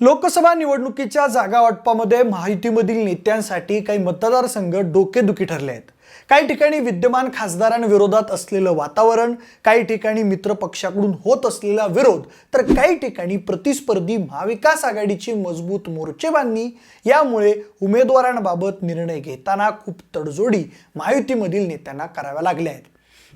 लोकसभा निवडणुकीच्या जागा वाटपामध्ये माहितीमधील नेत्यांसाठी काही मतदारसंघ डोकेदुखी ठरले आहेत. काही ठिकाणी विद्यमान खासदारांविरोधात असलेलं वातावरण काही ठिकाणी मित्र पक्षाकडून होत असलेला विरोध तर काही ठिकाणी प्रतिस्पर्धी महाविकास आघाडीची मजबूत मोर्चेबांधणी यामुळे उमेदवारांबाबत निर्णय घेताना खूप तडजोडी महायुतीमधील नेत्यांना कराव्या लागल्या आहेत.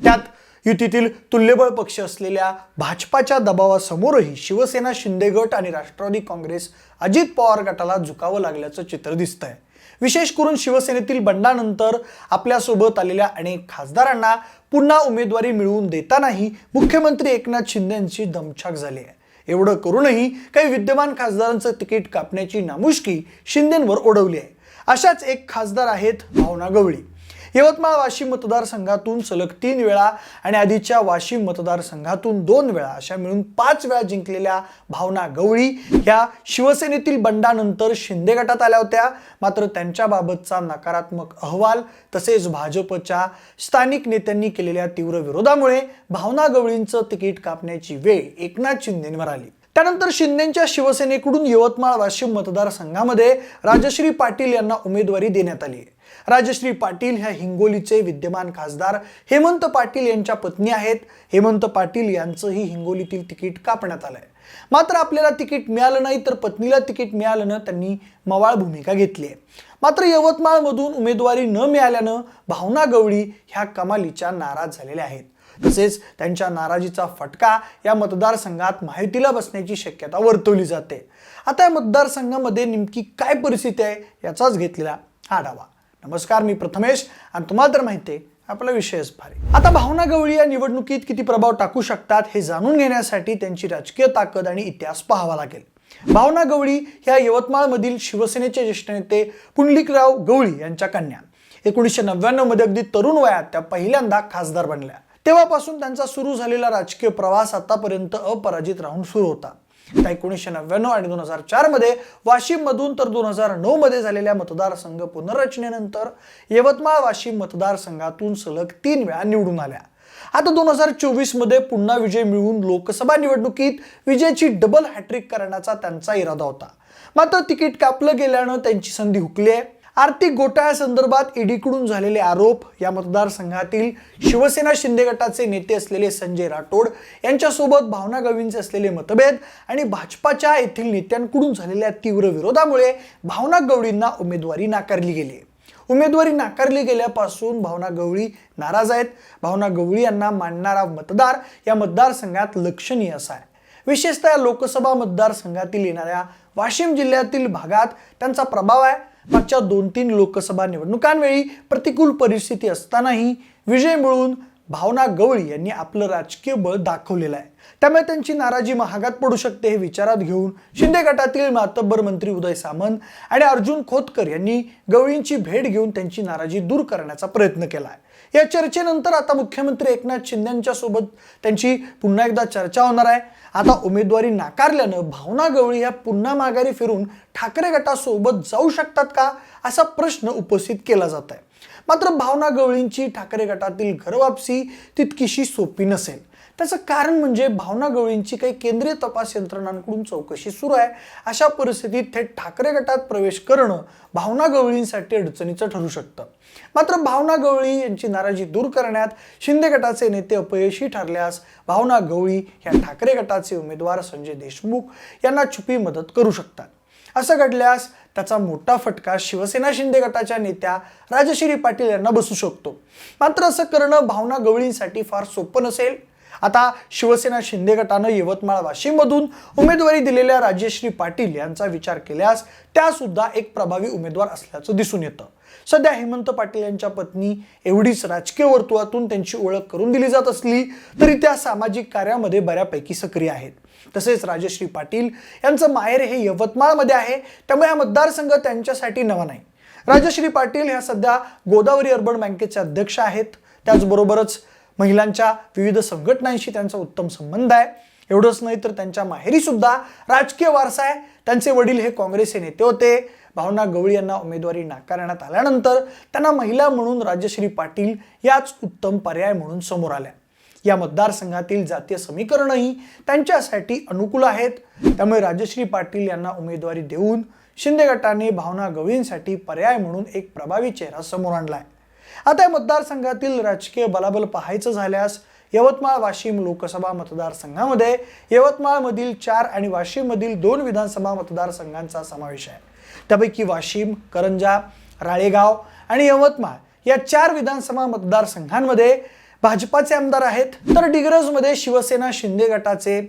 त्यात युतीतील तुल्यबळ पक्ष असलेल्या भाजपाच्या दबावासमोरही शिवसेना शिंदे गट आणि राष्ट्रवादी काँग्रेस अजित पवार गटाला झुकावं लागल्याचं चित्र दिसतंय. विशेष करून शिवसेनेतील बंडानंतर आपल्यासोबत आलेल्या अनेक खासदारांना पुन्हा उमेदवारी मिळवून देतानाही मुख्यमंत्री एकनाथ शिंदे यांची दमछाक झाली आहे. एवढं करूनही काही विद्यमान खासदारांचं तिकीट कापण्याची नामुष्की शिंदेंवर ओढवली आहे. अशाच एक खासदार आहेत भावना गवळी. यवतमाळ वाशिम मतदारसंघातून सलग तीन वेळा आणि आधीच्या वाशिम मतदारसंघातून दोन वेळा अशा मिळून पाच वेळा जिंकलेल्या भावना गवळी. ह्या शिवसेनेतील बंडानंतर शिंदे गटात आल्या होत्या. मात्र त्यांच्याबाबतचा नकारात्मक अहवाल तसेच भाजपच्या स्थानिक नेत्यांनी केलेल्या तीव्र विरोधामुळे भावना गवळींचं तिकीट कापण्याची वेळ एकनाथ शिंदेंवर आली. त्यानंतर शिंदेच्या शिवसेनेकडून यवतमाळ वाशिम मतदारसंघामध्ये राजश्री पाटील यांना उमेदवारी देण्यात आली आहे. राजश्री पाटील ह्या हिंगोलीचे विद्यमान खासदार हेमंत पाटील यांच्या पत्नी आहेत. हेमंत पाटील यांचंही हिंगोलीतील तिकीट कापण्यात आलंय. मात्र आपल्याला तिकीट मिळालं नाही तर पत्नीला तिकीट मिळाल्यानं त्यांनी मवाळ भूमिका घेतली आहे. मात्र यवतमाळमधून उमेदवारी न मिळाल्यानं भावना गवळी ह्या कमालीच्या नाराज झालेल्या आहेत. तसेच त्यांच्या नाराजीचा फटका या मतदारसंघात माहितीला बसण्याची शक्यता वर्तवली जाते. आता या मतदारसंघामध्ये नेमकी काय परिस्थिती आहे याचाच घेतलेला हा आढावा. नमस्कार मी प्रथमेश आणि तुम्हाला तर माहिती आहे आपला विषयच भारी आता भावना गवळी या निवडणुकीत किती प्रभाव टाकू शकतात हे जाणून घेण्यासाठी त्यांची राजकीय ताकद आणि इतिहास पाहावा लागेल. भावना गवळी ह्या यवतमाळमधील शिवसेनेचे ज्येष्ठ नेते पुंडलिकराव गवळी यांच्या कन्या. एकोणीसशे नव्याण्णवमध्ये अगदी तरुण वयात त्या पहिल्यांदा खासदार बनल्या. तेव्हापासून त्यांचा सुरू झालेला राजकीय प्रवास आतापर्यंत अपराजित राहून सुरू होता. त्या एकोणीसशे नव्याण्णव आणि दोन हजार चारमध्ये तर दोन हजार नऊ मध्ये झालेल्या मतदारसंघ पुनर्रचनेनंतर यवतमाळ वाशिम मतदारसंघातून सलग तीन वेळा निवडून आल्या. आता दोन हजार चोवीसमध्ये पुन्हा विजय मिळवून लोकसभा निवडणुकीत विजयाची डबल हॅट्रिक करण्याचा त्यांचा इरादा होता. मात्र तिकीट कापलं गेल्यानं त्यांची संधी हुकली आहे. आर्थिक घोटाळ्यासंदर्भात ईडीकडून झालेले आरोप या मतदारसंघातील शिवसेना शिंदे गटाचे नेते असलेले संजय राठोड यांच्यासोबत भावना गवींचे असलेले मतभेद आणि भाजपाच्या येथील नेत्यांकडून झालेल्या तीव्र विरोधामुळे भावना गवळींना उमेदवारी नाकारली गेली. उमेदवारी नाकारली गेल्यापासून भावना गवळी नाराज आहेत. भावना गवळी यांना मानणारा मतदार या मतदारसंघात लक्षणीय असा आहे. विशेषतः या लोकसभा मतदारसंघातील येणाऱ्या वाशिम जिल्ह्यातील भागात त्यांचा प्रभाव आहे. मागच्या दोन तीन लोकसभा निवडणुकांवेळी प्रतिकूल परिस्थिती असतानाही विजय मिळवून भावना गवळी यांनी आपलं राजकीय बळ दाखवलेलं आहे. त्यामुळे त्यांची नाराजी महागात पडू शकते हे विचारात घेऊन शिंदे गटातील मातब्बर मंत्री उदय सामंत आणि अर्जुन खोतकर यांनी गवळींची भेट घेऊन त्यांची नाराजी दूर करण्याचा प्रयत्न केला आहे. या चर्चेनंतर आता मुख्यमंत्री एकनाथ शिंदेच्या सोबत त्यांची पुन्हा एकदा चर्चा होणार आहे. आता उमेदवारी नाकारल्यानं भावना गवळी ह्या पुन्हा माघारी फिरून ठाकरे गटासोबत जाऊ शकतात का? असा प्रश्न उपस्थित केला जात आहे मात्र भावना गवळींची ठाकरे गटातील घरवापसी तितकीशी सोपी नसेल. त्याचं कारण म्हणजे भावना गवळींची काही केंद्रीय तपास यंत्रणांकडून चौकशी सुरू आहे. अशा परिस्थितीत थेट ठाकरे गटात प्रवेश करणं भावना गवळींसाठी अडचणीचं ठरू शकतं. मात्र भावना गवळी यांची नाराजी दूर करण्यात शिंदे गटाचे नेते अपयशी ठरल्यास भावना गवळी या ठाकरे गटाचे उमेदवार संजय देशमुख यांना छुपी मदत करू शकतात. असं घडल्यास त्याचा मोठा फटका शिवसेना शिंदे गटाच्या नेत्या राजश्री पाटील यांना बसू शकतो. मात्र असं करणं भावना गवळींसाठी फार सोपं नसेल. आता शिवसेना शिंदे गटानं यवतमाळ वाशिममधून उमेदवारी दिलेल्या राजश्री पाटील यांचा विचार केल्यास त्या सुद्धा एक प्रभावी उमेदवार असल्याचं दिसून येतं. सध्या हेमंत पाटील यांच्या पत्नी एवढीच राजकीय वर्तुळातून त्यांची ओळख करून दिली जात असली तरी त्या सामाजिक कार्यामध्ये बऱ्यापैकी सक्रिय आहेत. तसेच राजश्री पाटील यांचं माहेर हे यवतमाळमध्ये आहे त्यामुळे हा मतदारसंघ त्यांच्यासाठी नवा नाही. राजश्री पाटील ह्या सध्या गोदावरी अर्बन बँकेचे अध्यक्ष आहेत. त्याचबरोबरच महिलांच्या विविध संघटनांशी त्यांचा उत्तम संबंध आहे. एवढंच नाही तर त्यांच्या माहेरी सुद्धा राजकीय वारसा आहे. त्यांचे वडील हे काँग्रेसचे नेते होते. भावना गवळी यांना उमेदवारी नाकारण्यात आल्यानंतर त्यांना महिला म्हणून राजश्री पाटील याच उत्तम पर्याय म्हणून समोर आल्या. या मतदारसंघातील जातीय समीकरणही त्यांच्यासाठी अनुकूल आहेत. त्यामुळे राजश्री पाटील यांना उमेदवारी देऊन शिंदे गटाने भावना गवळींसाठी पर्याय म्हणून एक प्रभावी चेहरा समोर आणला आहे आता या मतदारसंघातील राजकीय बलाबल पाहायचं झाल्यास यवतमाळ वाशिम लोकसभा मतदारसंघामध्ये यवतमाळमधील चार आणि वाशिममधील दोन विधानसभा मतदारसंघांचा समावेश आहे. त्यापैकी वाशिम करंजा राळेगाव आणि यवतमाळ या चार विधानसभा मतदारसंघांमध्ये भाजपाचे आमदार आहेत. तर डिग्रजमध्ये शिवसेना शिंदे गटाचे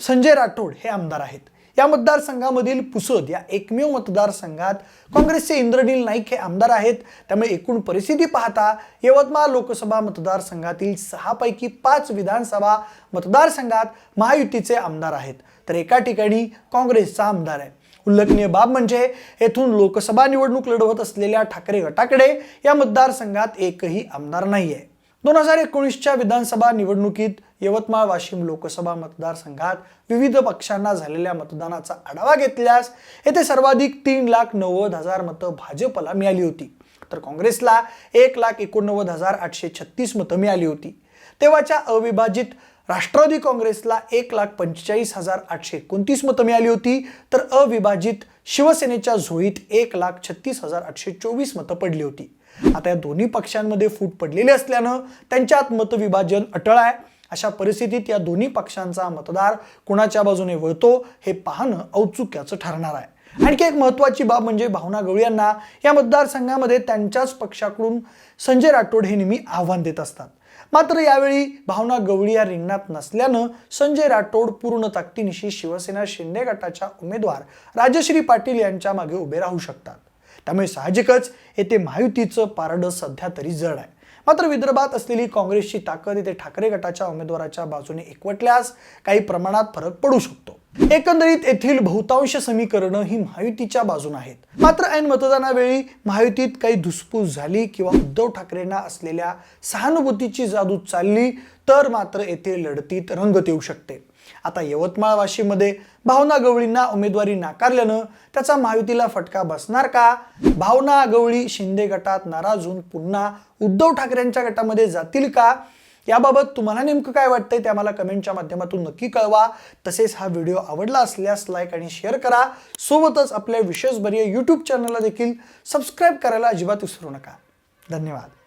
संजय राठोड हे आमदार आहेत. या मतदारसंघामधील पुसद या एकमेव मतदारसंघात काँग्रेसचे इंद्रनील नाईक हे आमदार आहेत. त्यामुळे एकूण परिस्थिती पाहता यवतमाळ लोकसभा मतदारसंघातील सहापैकी पाच विधानसभा मतदारसंघात महायुतीचे आमदार आहेत. तर एका ठिकाणी काँग्रेसचा आमदार आहे. उल्लेखनीय बाब म्हणजे येथून लोकसभा निवडणूक लढवत असलेल्या ठाकरे गटाकडे या मतदारसंघात एकही आमदार नाही आहे दोन हजार एकोणीसच्या विधानसभा निवडणुकीत यवतमाळ वाशिम लोकसभा मतदारसंघात विविध पक्षांना झालेल्या मतदानाचा आढावा घेतल्यास येथे सर्वाधिक तीन लाख नव्वद हजार मतं भाजपला मिळाली होती. तर काँग्रेसला एक लाख एकोणनव्वद हजार आठशे छत्तीस मतं मिळाली होती. तेव्हाच्या अविभाजित राष्ट्रवादी काँग्रेसला एक लाख पंचेचाळीस हजार आठशे एकोणतीस मतं मिळाली होती. तर अविभाजित शिवसेनेच्या झोळीत एक लाख छत्तीस हजार आठशे चोवीस मतं पडली होती. आता या दोन्ही पक्षांमध्ये फूट पडलेली असल्यानं त्यांच्यात मतविभाजन अटळ आहे. अशा परिस्थितीत या दोन्ही पक्षांचा मतदार कुणाच्या बाजूने वळतो हे पाहणं औत्सुक्याचं ठरणार आहे. आणखी एक महत्वाची बाब म्हणजे भावना गवळी यांना या मतदारसंघामध्ये त्यांच्याच पक्षाकडून संजय राठोड हे नेहमी आव्हान देत असतात. मात्र यावेळी भावना गवळी या रिंगणात नसल्यानं संजय राठोड पूर्ण ताकदीनिशी शिवसेना शिंदे गटाच्या उमेदवार राजश्री पाटील यांच्या मागे उभे राहू शकतात. त्यामुळे साहजिकच येथे महायुतीचं पारडं सध्या तरी जड आहे. मात्र विदर्भात असलेली काँग्रेसची ताकद येथे ठाकरे गटाच्या उमेदवाराच्या बाजूने एकवटल्यास काही प्रमाणात फरक पडू शकतो. एकंदरीत येथील बहुतांश समीकरणं ही महायुतीच्या बाजून आहेत. मात्र ऐन मतदानावेळी महायुतीत काही धुसफूस झाली किंवा उद्धव ठाकरेंना असलेल्या सहानुभूतीची जादू चालली तर मात्र येथे लढतीत रंगत येऊ शकते. आता यवतमाळ वाशीमध्ये भावना गवळींना उमेदवारी नाकारल्यानं त्याचा महायुतीला फटका बसणार का? भावना गवळी शिंदे गटात नाराज होऊन पुन्हा उद्धव ठाकरेंच्या गटामध्ये जातील का? याबाबत तुम्हाला नेमकं काय वाटतंय ते आम्हाला कमेंटच्या माध्यमातून नक्की कळवा. तसेच हा व्हिडिओ आवडला असल्यास लाईक आणि शेअर करा. सोबतच आपल्या विशेषभरीय यूट्यूब चॅनलला देखील सबस्क्राईब करायला अजिबात विसरू नका. धन्यवाद.